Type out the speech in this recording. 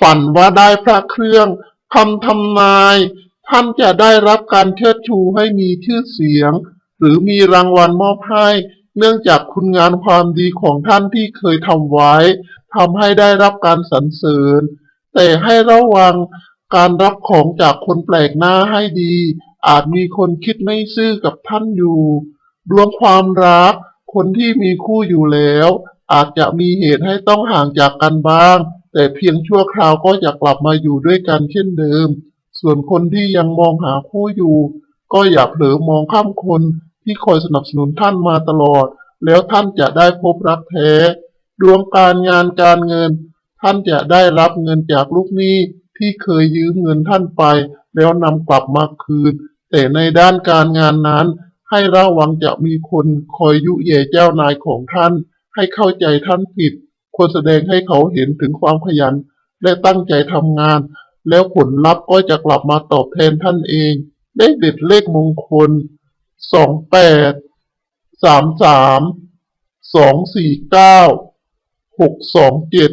ฝันว่าได้พระเครื่องคำทำนาย ท่านจะได้รับการเชิดชูให้มีชื่อเสียง หรือมีรางวัลมอบให้เนื่องจากคุณงานความดีของท่านที่เคยทำไว้ทำให้ได้รับการสรรเสริญ แต่ให้ระวังการรับของจากคนแปลกหน้าให้ดี อาจมีคนคิดไม่ซื่อกับท่านอยู่ดวงความรัก คนที่มีคู่อยู่แล้ว อาจจะมีเหตุให้ต้องห่างจากกันบ้าง แต่เพียงชั่วคราวก็จะกลับมาอยู่ด้วยกันเช่นเดิม ส่วนคนที่ยังมองหาคู่อยู่ ก็อย่าเผลอมองข้ามคนที่คอยสนับสนุนท่านมาตลอด แล้วท่านจะได้พบรักแท้ ดวงการงานการเงิน ท่านจะได้รับเงินจากลูกหนี้ที่เคยยืมเงินท่านไป แล้วนำกลับมาคืน แต่ในด้านการงานนั้น ให้ระวังจะมีคนคอยยุแย่เจ้านายของท่าน ให้เข้าใจท่านผิด ควรแสดงให้เขาเห็นถึงความขยัน และตั้งใจทำงาน แล้วผลลัพธ์ก็จะกลับมาตอบแทนท่านเอง ได้เด็ดเลขมงคลสองแปดสามสามสองสี่เก้าหกสองเจ็ด